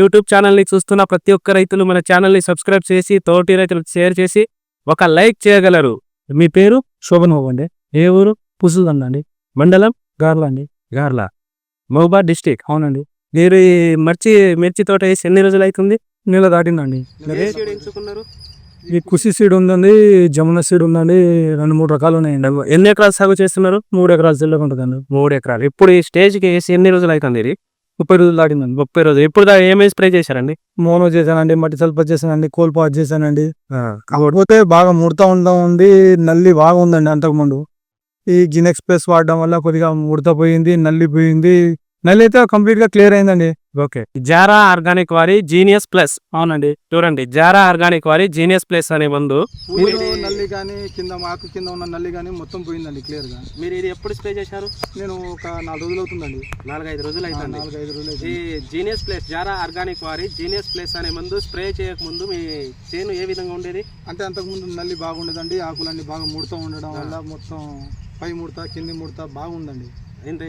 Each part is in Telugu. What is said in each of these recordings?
యూట్యూబ్ ఛానల్ని చూస్తున్న ప్రతి ఒక్క రైతులు మన ఛానల్ని సబ్స్క్రైబ్ చేసి తోటి రైతులకు షేర్ చేసి ఒక లైక్ చేయగలరు. మీ పేరు? శోభన్ బాబు అండి. ఏ ఊరు? పుసుదండ అండి. మండలం? గార్ల అండి. గార్ల. మహబాద్ డిస్టిక్. అవునండి. మీరు ఈ మిర్చి మిర్చి తోట వేసి ఎన్ని రోజులు అవుతుంది? నెల దాటిందండి. ఈ కుసి సీడ్ ఉందండి జమున సీడ్ ఉందండి రెండు మూడు రకాలు ఉన్నాయండి. ఎన్ని ఎకరాలు సాగు చేస్తున్నారు? మూడు ఎకరాల సెల్లగా ఉంటుందండి. మూడు ఎకరాలు. ఇప్పుడు ఈ స్టేజ్కి వేసి ఎన్ని రోజులు అవుతుంది ఇది? ముప్పై రోజులు దాటిందండి. ముప్పై రోజులు. ఇప్పుడు దాకా ఏమేమి స్ప్రే చేశారండి? మోనో చేశానండి మట్టి సల్ప చేశానండి కోల్పాట్ చేశానండి. కాకపోతే బాగా ముడత ఉండడం ఉంది నల్లి బాగా ఉందండి అంతకుముందు. ఈ జిన్ ఎక్స్ప్రెస్ వాడడం వల్ల కొద్దిగా ముడత పోయింది నల్లి పోయింది నల్లి అయితే కంప్లీట్గా క్లియర్ అయిందండి. ఓకే. జారా ఆర్గానిక్ వారి జీనియస్ ప్లస్. అవునండి. చూడండి. జారా ఆర్గానిక్ వారి జీనియస్ ప్లస్ అనే మందు. నల్లి కానీ కింద ఆకు కింద ఉన్న నల్లి కానీ మొత్తం పోయిందండి క్లియర్గా మీరు ఇది ఎప్పుడు స్ప్రే చేశారు? నేను ఒక నాలుగు రోజులు అవుతుందండి. నాలుగైదు రోజులు అవుతుంది నాలుగు ఐదు రోజులు ఈ అవుతుంది జీనియస్ ప్లేస్ జారా ఆర్గానిక్ వారి జీనియస్ ప్లేస్ అనే మందు స్ప్రే చేయక ముందు మీ చేను ఏ విధంగా ఉండేది? అంటే అంతకుముందు నల్లి బాగుండేదండి. ఆకులన్నీ బాగా ముడత ఉండడం వల్ల మొత్తం పై ముడత కింది ముడత బాగుందండి.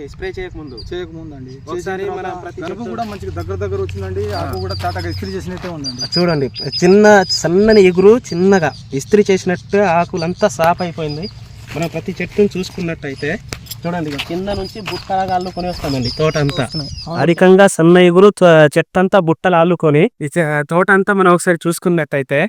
స్ప్రే చేయక ముందు చేయకముందండి. ఒకసారి మన చెట్టు- కూడా మంచిగా దగ్గర దగ్గర వచ్చిందండి. ఆకు కూడా తాటగా ఇస్త్రీ చేసినట్టే ఉందండి. చూడండి చిన్న సన్నని ఎగురు చిన్నగా ఇస్త్రీ చేసినట్టు ఆకులంతా సాఫ్ అయిపోయింది. మనం ప్రతి చెట్టును చూసుకున్నట్టయితే చూడండి కింద నుంచి బుట్టలాగా అల్లుకొని వస్తామండి తోట అంతా అధికంగా సన్న ఎగురు త- చెట్టంతా బుట్టలు అల్లుకొని తోట అంతా మనం ఒకసారి చూసుకున్నట్టయితే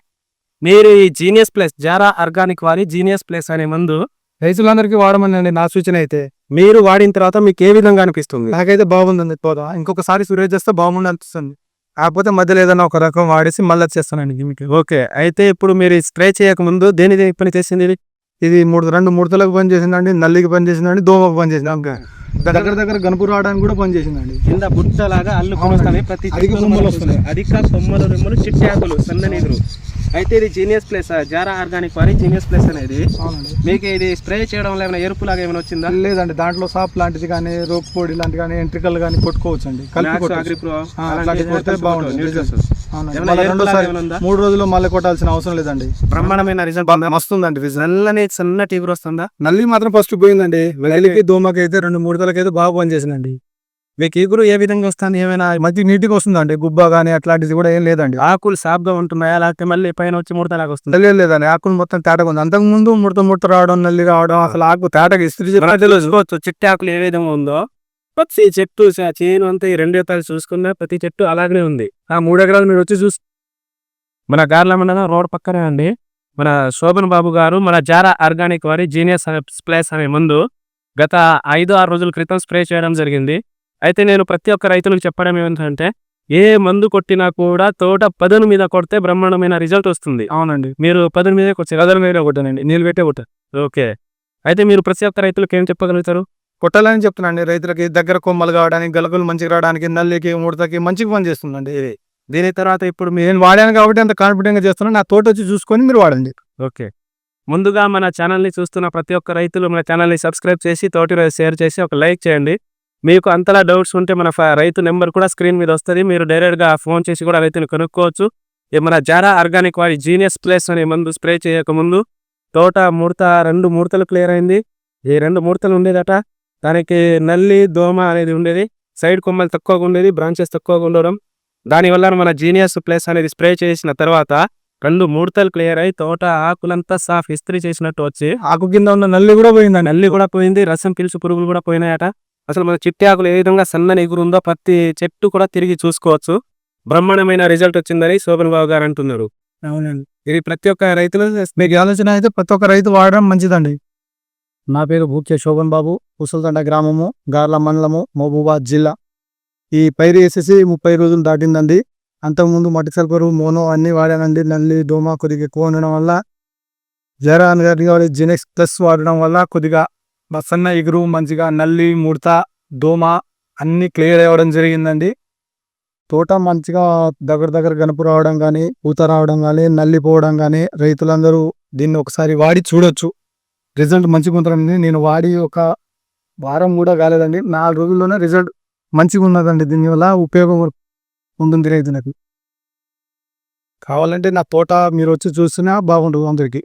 మీరు ఈ జీనియస్ ప్లేస్ జారా ఆర్గానిక్ వారి జీనియస్ ప్లేస్ అనే మందు రైతులందరికీ వాడమనండి నా సూచన అయితే. మీరు వాడిన తర్వాత మీకు ఏ విధంగా అనిపిస్తుంది? నాకైతే బాగుందండి తోట ఇంకొకసారి సురేష్ చేస్తే బాగుండి అనిపిస్తుంది. కాకపోతే మధ్యలో ఏదైనా ఒక రకం వాడేసి మళ్ళీ చేస్తానండి గిమికి. ఓకే. అయితే ఇప్పుడు మీరు స్ప్రే చేయక ముందు దేని దేనికి పని చేసింది ఇది? మూడు రెండు ముడతలకు పని చేసిందండి నల్లికి పని చేసిందండి దోమకు పని చేసింది. దగ్గర దగ్గర గనుపు రావడానికి కూడా పని చేసిందండి. కింద బుట్టలాగా అల్లుకొని వస్తాయి ప్రతి అధిక కొమ్మలు వస్తున్నాయి. అధిక కొమ్మలు రెమ్మలు చిట్టాకులు సన్నని ఎదురు అయితే ఇది జీనియస్ ప్లేస్ జారా ఆర్గానిక్ వారి జీనియస్ ప్లేస్ అనేది. మీకు ఇది స్ప్రే చేయడం వల్ల ఏమైనా ఎరుపు లాగా ఏమైనా వచ్చిందా? లేదండి దాంట్లో సాప్ లాంటిది కానీ రోప్ పొడి లాంటిది కానీ ఎంట్రికల్ కానీ కొట్టుకోవచ్చు అండి? మూడు రోజులు మళ్ళీ కొట్టాల్సిన అవసరం లేదండి. బ్రహ్మాండమైన రిజల్ట్ మస్తుందండి నల్లని సన్నటి ఎగురు వస్తుందా? నల్లి మాత్రం ఫస్ట్ పోయిందండి. నల్లికి దోమకి అయితే రెండు ముడతలకి అయితే బాగా పని చేసిందండి మీకు ఎగురు ఏ విధంగా వస్తుంది ఏమైనా మధ్య నీట్గా వస్తుందండి గుబ్బ కానీ అట్లాంటిది కూడా ఏం లేదండి. ఆకులు సాఫ్గా ఉంటున్నాయా? లేకపోతే మళ్ళీ పైన వచ్చి ముడతలాగా వస్తుంది? నల్లి లేదండి. ఆకులు మొత్తం తేటగా ఉంది. అంతకు ముందు ముడత ముడత రావడం నల్లి రావడం అసలు ఆకు తేటగా ఇస్త్రీ మనకు తెలుసుకోవచ్చు చిట్టి ఆకులు ఏ విధంగా ఉందో. ప్రతి చెట్టు చేను అంతా ఈ రెండు ఎకరాలు చూసుకున్నా ప్రతి చెట్టు అలాగనే ఉంది. ఆ మూడు ఎకరాలు మీరు వచ్చి చూసి మన గార్ల మండలం రోడ్ పక్కనే అండి. మన శోభన్ బాబు గారు మన జారా ఆర్గానిక్ వారి జీనియస్ స్ప్లేస్ అనే మందు గత ఐదు ఆరు రోజుల క్రితం స్ప్రే చేయడం జరిగింది. అయితే నేను ప్రతి ఒక్క రైతులకు చెప్పడం ఏమిటంటే ఏ మందు కొట్టినా కూడా తోట పదును మీద కొడితే బ్రహ్మాండమైన రిజల్ట్ వస్తుంది. అవునండి. మీరు పదును మీదే కొచ్చారు కదల మీద కొట్టానండి. నీళ్ళు పెట్టే కొట్టాను ఓకే. అయితే మీరు ప్రతి ఒక్క రైతులకు ఏం చెప్పగలుగుతారు? కొట్టాలని చెప్తున్నాండి రైతులకి దగ్గర కొమ్మలు కావడానికి గలకలు మంచిగా రావడానికి నల్లికి ముడతకి మంచిగా పని చేస్తుందండి ఇది దీని తర్వాత ఇప్పుడు నేను వాడాను కాబట్టి అంత కాన్ఫిడెంట్గా చేస్తున్నాను నా తోట వచ్చి చూసుకొని మీరు వాడండి. ఓకే. ముందుగా మన ఛానల్ని చూస్తున్న ప్రతి ఒక్క రైతులు మన ఛానల్ని సబ్స్క్రైబ్ చేసి తోటి షేర్ చేసి ఒక లైక్ చేయండి. మీకు అంతలా డౌట్స్ ఉంటే మన రైతు నెంబర్ కూడా స్క్రీన్ మీద వస్తుంది. మీరు డైరెక్ట్గా ఫోన్ చేసి కూడా రైతుని కనుక్కోవచ్చు. మన జారా ఆర్గానిక్ వారి జీనియస్ ప్లేస్ అనే మందు స్ప్రే చేయకముందు తోట ముడత రెండు ముడతలు క్లియర్ అయింది. ఈ రెండు ముడతలు ఉండేదట. దానికి నల్లి దోమ అనేది ఉండేది. సైడ్ కొమ్మలు తక్కువగా ఉండేది. బ్రాంచెస్ తక్కువగా ఉండడం. దానివల్ల మన జీనియస్ ప్లేస్ అనేది స్ప్రే చేసిన తర్వాత రెండు ముడతలు క్లియర్ అయి తోట ఆకులంతా సాఫ్ ఇస్త్రీ చేసినట్టు వచ్చి ఆకు కింద ఉన్న నల్లి కూడా పోయిందండి. నల్లి కూడా పోయింది. రసం పిలుచు పురుగులు కూడా పోయినాయట. అసలు మన చిట్టి ఆకులు ఏ విధంగా సన్నని ఎగురు ఉందో ప్రతి చెట్టు కూడా తిరిగి చూసుకోవచ్చు. బ్రహ్మాండమైన రిజల్ట్ వచ్చిందని శోభన్ బాబు గారు అంటున్నారు. అవునండి. ఇది ప్రతి ఒక్క రైతులు మీకు ఆలోచన అయితే ప్రతి ఒక్క రైతు వాడడం మంచిదండి. నా పేరు భూక్య శోభన్ బాబు కుసల్తండ గ్రామము గార్ల మండలము మహబూబాద్ జిల్లా. ఈ పైరు వేసేసి ముప్పై రోజులు దాటిందండి. అంతకుముందు మట్టి సల్పరు మోనో అన్ని వాడానండి. నల్లి దోమ కొద్దిగా ఎక్కువ ఉండడం వల్ల జరాన్ గారి జినెక్స్ ప్లస్ వాడడం వల్ల కొద్దిగా సన్న ఎగురు మంచిగా నల్లి ముడత దోమ అన్ని క్లియర్ అవ్వడం జరిగిందండి. తోట మంచిగా దగ్గర దగ్గర గనుపు రావడం కానీ పూత రావడం కానీ నల్లిపోవడం కానీ రైతులందరూ దీన్ని ఒకసారి వాడి చూడొచ్చు. రిజల్ట్ మంచిగా ఉంటుందండి. నేను వాడి ఒక వారం కూడా కాలేదండి. నాలుగు రోజుల్లోనే రిజల్ట్ మంచిగా ఉన్నదండి. దీనివల్ల ఉపయోగం ఉంటుంది రైతులకు. కావాలంటే నా తోట మీరు వచ్చి చూసినా బాగుంటుంది అందరికీ.